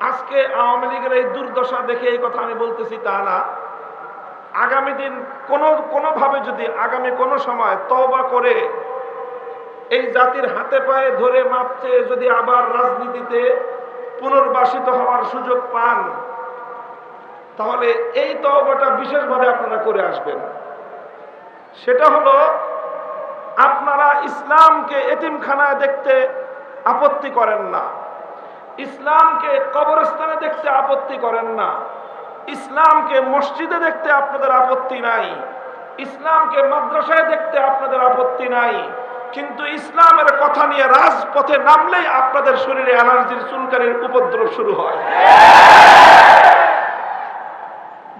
আজকে আওয়ামী লীগের এই দুর্দশা দেখে এই কথা আমি বলতেছি তা না আগামী দিন কোনো, কোনোভাবে যদি আগামী কোনো সময় তওবা করে এই জাতির হাতে পায়ে ধরে মাপ চেয়ে যদি আবার রাজনীতিতে পুনর্বাসিত হওয়ার সুযোগ পান, তাহলে এই তওবাটা বিশেষভাবে আপনারা করে আসবেন। সেটা হলো, আপনারা ইসলামকে এতিমখানায় দেখতে আপত্তি করেন না। ইসলামকে কবরস্থানে দেখতে আপত্তি করেন না। ইসলামকে মসজিদে দেখতে আপনাদের আপত্তি নাই। ইসলামকে মাদ্রাসায় দেখতে আপনাদের আপত্তি নাই। কিন্তু ইসলামের কথা নিয়ে রাজপথে নামলেই আপনাদের শরীরে অ্যালার্জির চুলকানির উপদ্রব শুরু হয়।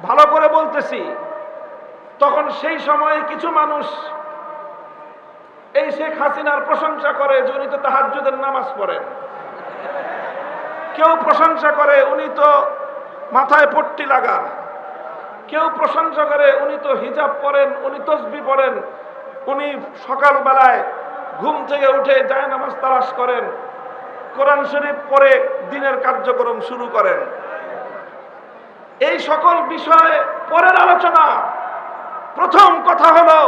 ভালো করে বলতেছি, তখন সেই সময়ে কিছু মানুষ এই শেখ হাসিনার প্রশংসা করে যে উনি তো তাহাজ্জুদের নামাজ পড়েন। কেউ প্রশংসা করে, উনি তো মাথায় পট্টি লাগান। কেউ প্রশংসা করে, উনি তো হিজাব পরেন, উনি তসবি পড়েন উনি সকালবেলায় ঘুম থেকে উঠে যায় নামাজ তালাশ করেন, কোরআন শরীফ পরে দিনের কার্যক্রম শুরু করেন। এই সকল বিষয়ে পরের আলোচনা। প্রথম কথা হলো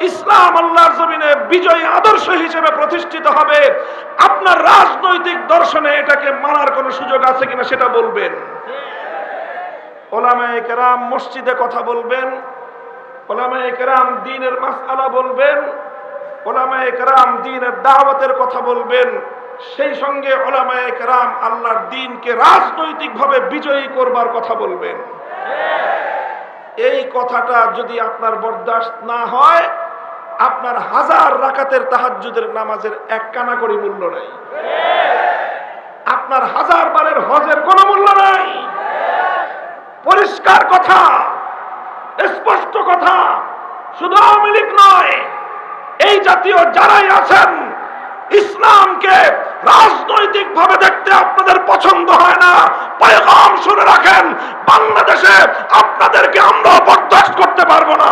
ইসলাম আল্লাহর জমিনে বিজয়ী আদর্শ হিসেবে প্রতিষ্ঠিত হবে। আপনার রাজনৈতিক দর্শনে এটাকে মানার কোনো সুযোগ আছে কিনা সেটা বলবেন। ওলামায়ে কেরাম মসজিদে কথা বলবেন। ওলামায়ে কেরাম দিনের মাসআলা বলবেন। ওলামায়ে কেরাম দিনের দাওয়াতের কথা বলবেন। সেই সঙ্গে ওলামায়ে কেরাম আল্লাহর দিনকে রাজনৈতিকভাবে বিজয়ী করবার কথা বলবেন। এই কথাটা যদি আপনার বরদাস্ত না হয় আপনার হাজার রাকাতের তাহাজ্জুদের নামাজের এক কানা করি মূল্য নাই। আপনার হাজার বারের হজের কোনো মূল্য নাই। পরিষ্কার কথা, স্পষ্ট কথা, শুধু আওয়ামী লীগ নয়, এই জাতীয় যারাই আছেন, ইসলামকে রাজনৈতিক ভাবে দেখতে আপনাদের পছন্দ হয় না, পয়গাম শুনে রাখেন, বাংলাদেশে আপনাদেরকে আমরা বরদাস্ত করতে পারব না।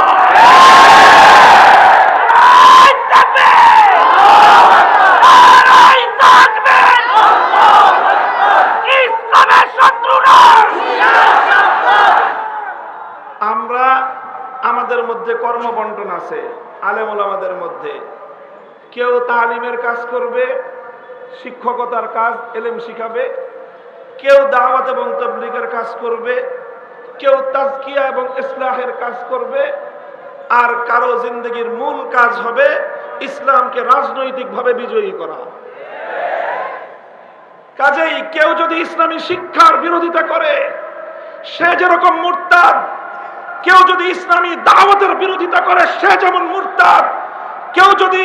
আমরা আমাদের মধ্যে কর্মবন্টন আছে, আলেমুল আমাদের মধ্যে। কেউ তালিমের কাজ করবে, শিক্ষকতার কাজ, এলেম শিখাবে। কেউ দাওয়াত এবং তবলিগের কাজ করবে, কেউ তাজকিয়া এবং ইসলাহের কাজ করবে। আর কারও জিন্দগির মূল কাজ হবে ইসলামকে রাজনৈতিকভাবে বিজয়ী করা। কাজেই কেউ যদি ইসলামী শিক্ষার বিরোধিতা করে, সে যেরকম মুরতাদ, কেউ যদি ইসলামী দাওয়াতের বিরোধিতা করে, সে যেমন মুরতাদ, কেউ যদি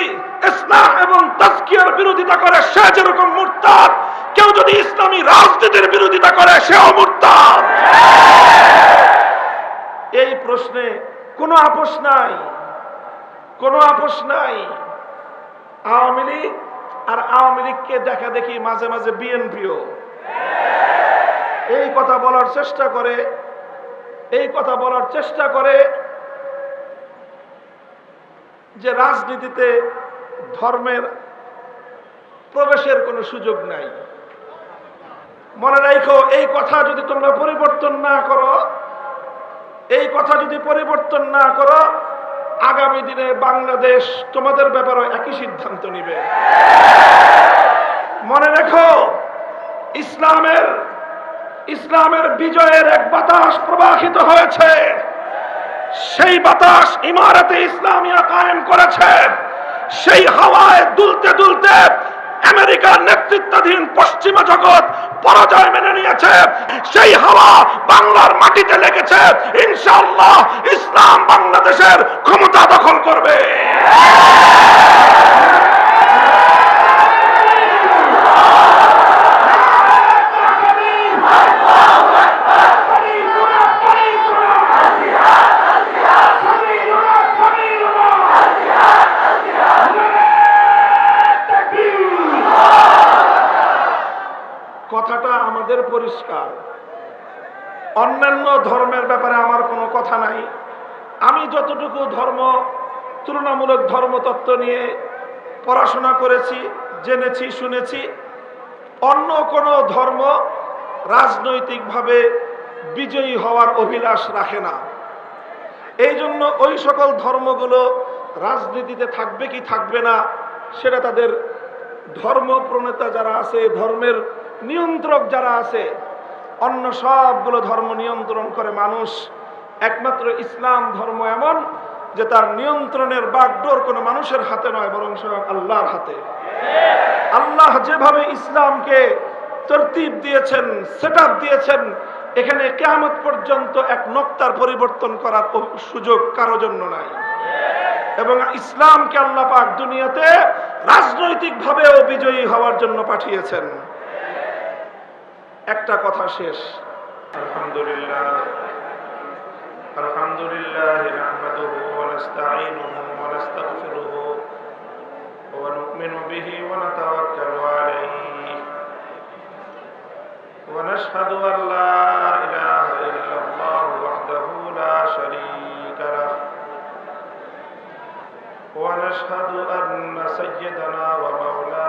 ইসলাম এবং তাজকিয়ার বিরোধিতা করে, সে যেরকম মুরতাদ, কেউ যদি ইসলামী রাজনীতির বিরোধিতা করে সে মুরতাদ। এই প্রশ্নে কোনো আপোষ নাই, কোনো আপোষ নাই। আওয়ামী লীগ আর আওয়ামী লীগকে দেখা দেখি মাঝে মাঝে বিএনপিও। এই কথা বলার চেষ্টা করে, এই কথা বলার চেষ্টা করে যে রাজনীতিতে ধর্মের প্রবেশের কোনো সুযোগ নাই। মনে রাখো এই কথা যদি তোমরা পরিবর্তন না করো, এই কথা যদি পরিবর্তন না করো আগামী দিনে বাংলাদেশ তোমাদের ব্যাপারে একই সিদ্ধান্ত নিবে। মনে রেখো, ইসলামের ইসলামের বিজয়ের এক বাতাস প্রবাহিত হয়েছে। সেই বাতাস ইমারতে ইসলামিয়া কায়েম করেছে। সেই হাওয়ায় দুলতে দুলতে আমেরিকার নেতৃত্বাধীন পশ্চিমা জগৎ পরাজয় মেনে নিয়েছে। সেই হাওয়া বাংলার মাটিতে লেগেছে। ইনশাআল্লাহ ইসলাম বাংলাদেশের ক্ষমতা দখল করবে কথাটা আমাদের পরিষ্কার। অন্যান্য ধর্মের ব্যাপারে আমার কোনো কথা নাই। আমি যতটুকু ধর্ম, তুলনামূলক ধর্মতত্ত্ব নিয়ে পড়াশোনা করেছি, জেনেছি, শুনেছি, অন্য কোনো ধর্ম রাজনৈতিকভাবে বিজয়ী হওয়ার অভিলাষ রাখে না। এই জন্য ওই সকল ধর্মগুলো রাজনীতিতে থাকবে কি থাকবে না, সেটা তাদের ধর্ম প্রণেতা যারা আছে, ধর্মের নিয়ন্ত্রক যারা আছে, অন্য সবগুলো ধর্ম নিয়ন্ত্রণ করে মানুষ। একমাত্র ইসলাম ধর্ম এমন যে তার নিয়ন্ত্রণের বাগডোর কোনো মানুষের হাতে নয়, বরং স্বয়ং আল্লাহর হাতে। আল্লাহ যেভাবে ইসলামকে তরতিব দিয়েছেন সেট দিয়েছেন, এখানে কেয়ামত পর্যন্ত এক নক্তার পরিবর্তন করার সুযোগ কারও জন্য নাই। এবং ইসলামকে আল্লাহ পাক দুনিয়াতে রাজনৈতিকভাবেও বিজয়ী হওয়ার জন্য পাঠিয়েছেন। একটা কথা শেষ আলহামদুলিল্লাহ আলহামদুলিল্লাহ نحمده ونستعينه ونستغفره ونؤمن به ونتوكل عليه ونشهد أن لا إله إلا الله وحده لا شريك له ونشهد أن سيدنا ومولانا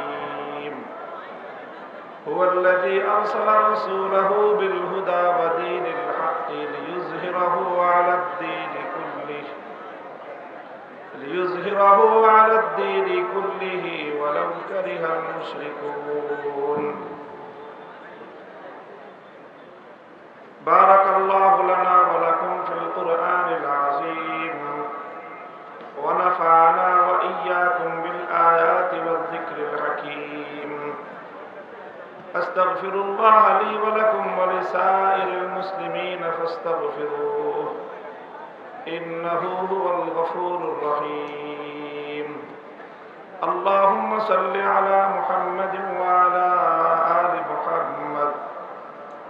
هو الذي أرسل رسوله بالهدى ودين الحق ليظهره على الدين كله ليظهره على الدين كله ولو كره المشركون. بارك الله لنا ولكم أستغفر الله لي ولكم ولسائر المسلمين فاستغفروه. إنه هو الغفور الرحيم. اللهم صل على محمد وعلى آل محمد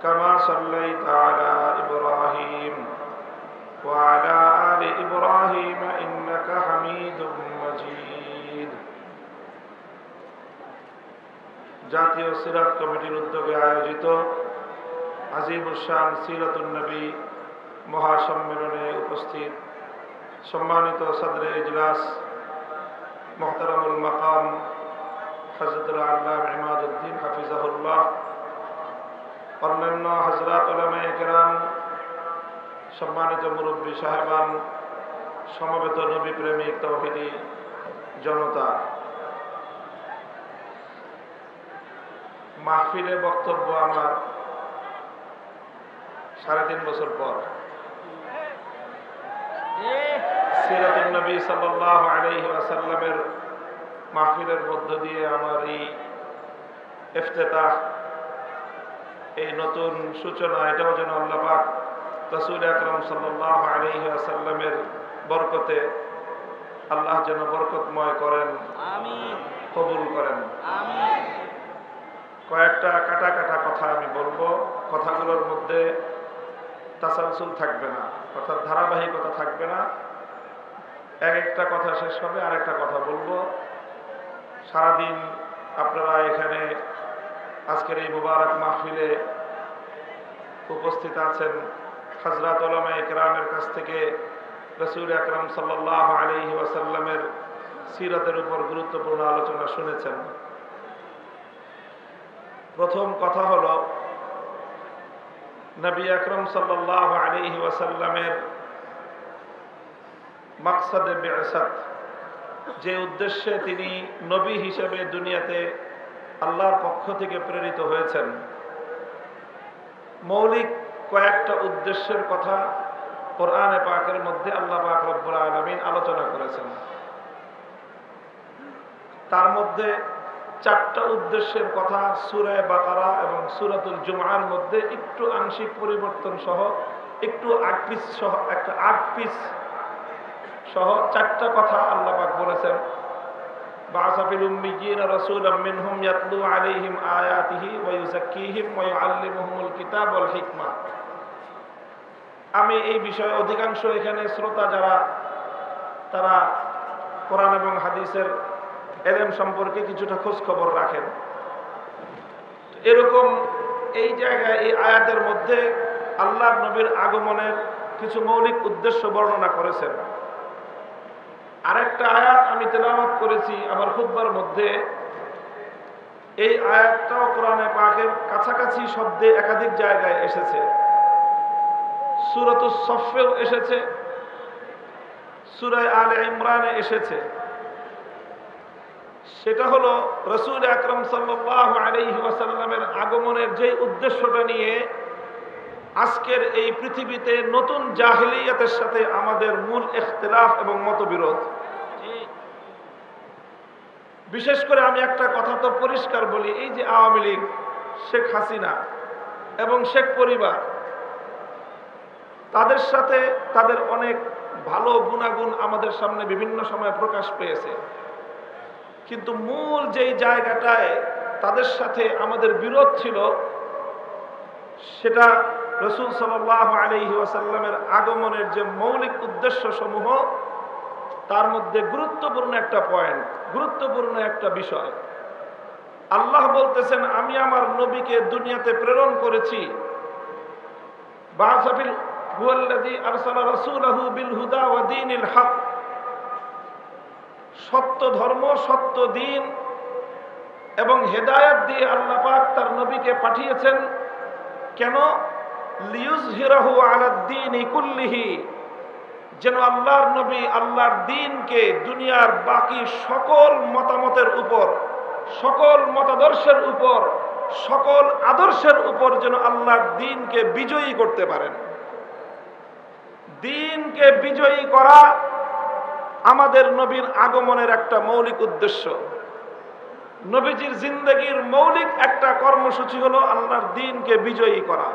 كما صليت على إبراهيم وعلى آل إبراهيم إنك حميد مجيد. জাতীয় সিরাত কমিটির উদ্যোগে আয়োজিত আজিবুসান সিরাতুল নবী মহাসম্মেলনে উপস্থিত সম্মানিত সদরে ইজলাস, মোহতারামুল মাকাম হজরতুল আল্লাহ ইমাদুদ্দিন হাফিজাহুল্লাহ, অন্যান্য হজরত কেরাম, সম্মানিত মুরব্বী সাহেবান, সমবেত নবী প্রেমিক তৌহিদি জনতা। মাহফিলে বক্তব্য আমার সাড়ে তিন বছর পর। সিরাতুল নবী সাল্লাল্লাহু আলাইহি ওয়াসাল্লামের মাহফিলের মধ্য দিয়ে আমার এই ইফতেতাহ এই নতুন সূচনা এটাও যেন আল্লাহ পাক রাসূল আকরাম সাল্লাল্লাহু আলাইহি ওয়াসাল্লামের বরকতে আল্লাহ যেন বরকতময় করেন আমিন। কবুল করেন। কয়েকটা কাটা কাটা কথা আমি বলব। কথাগুলোর মধ্যে তাসালসুল থাকবে না, অর্থাৎ ধারাবাহিকতা থাকবে না। এক একটা কথা শেষ হবে আর একটা কথা বলব। সারাদিন আপনারা এখানে আজকের এই মুবারক মাহফিলে উপস্থিত আছেন হজরত ওলামা একরামের কাছ থেকে রসুল আকরাম সাল্লাহ আলহি ওয়াসাল্লামের সিরতের উপর গুরুত্বপূর্ণ আলোচনা শুনেছেন। প্রথম কথা হল, নবী আকরম সাল্লাহ ওয়াসাল্লামের মাকসাদে বেসাদ যে উদ্দেশ্যে তিনি নবী হিসেবে দুনিয়াতে আল্লাহর পক্ষ থেকে প্রেরিত হয়েছেন। মৌলিক কয়েকটা উদ্দেশ্যের কথা কোরআনে পাকের মধ্যে আল্লাহ পাক রব্বুল আলমিন আলোচনা করেছেন। তার মধ্যে চারটা উদ্দেশ্যের কথা সুরায় বাকারা এবং সুরাতুল জুমার মধ্যে একটু আংশিক পরিবর্তন সহ, একটু আট পিস সহ, একটা আট পিস সহ চারটা কথা আল্লাহ পাক বলেছেন। ইয়াতলু আয়াতিহি কিতাব আমি এই বিষয়ে অধিকাংশ এখানে শ্রোতা যারা, তারা কোরআন এবং হাদিসের এলেম সম্পর্কে কিছুটা খোঁজ খবর রাখেন। এরকম এই জায়গায়, এই আয়াতের মধ্যে আল্লাহ নবীর আগমনের কিছু মৌলিক উদ্দেশ্য বর্ণনা করেছেন। আরেকটা আয়াত আমি তেলাওয়াত করেছি আমার খুদ্বার মধ্যে। এই আয়াতটাও কোরআনে পাকের কাছাকাছি শব্দে একাধিক জায়গায় এসেছে। সুরত সফেও এসেছে। সুরায় আলে ইমরানে এসেছে। সেটা হলো রসুল আকরম ওয়াসাল্লামের আগমনের যে উদ্দেশ্যটা নিয়ে আজকের এই পৃথিবীতে নতুন জাহিলিয়াতের সাথে আমাদের মূল ইখতলাফ এবং মতবিরোধ। বিশেষ করে আমি একটা কথা তো পরিষ্কার বলি, এই যে আওয়ামী লীগ, শেখ হাসিনা এবং শেখ পরিবার, তাদের সাথে তাদের অনেক ভালো গুণাগুণ আমাদের সামনে বিভিন্ন সময় প্রকাশ পেয়েছে। কিন্তু মূল যেই জায়গাটায় তাদের সাথে আমাদের বিরোধ ছিল, সেটা রসুল সাল্লাহ আলহি ওয়াসাল্লামের আগমনের যে মৌলিক উদ্দেশ্য সমূহ তার মধ্যে গুরুত্বপূর্ণ একটা পয়েন্ট গুরুত্বপূর্ণ একটা বিষয়। আল্লাহ বলতেছেন, আমি আমার নবীকে দুনিয়াতে প্রেরণ করেছি। বাসাফিল হুয়াল্লাযী আরসালা রাসূলাহু বিল হুদা ওয়া দীনিল হক। সত্য ধর্ম সত্য দিন এবং হেদায়াত দিয়ে আল্লাহ পাক তার নবীকে পাঠিয়েছেন। কেন? লিউজহিরাহু আলাদ্দিন কুল্লিহি, যেন আল্লাহর নবী আল্লাহর দিনকে দুনিয়ার বাকি সকল মতামতের উপর, সকল মতাদর্শের উপর, সকল আদর্শের উপর যেন আল্লাহর দিনকে বিজয়ী করতে পারেন। দিনকে বিজয়ী করা আমাদের নবীর আগমনের একটা মৌলিক উদ্দেশ্য। নবীজির জিন্দগির মৌলিক একটা কর্মসূচি হলো আল্লাহর দিনকে বিজয়ী করা।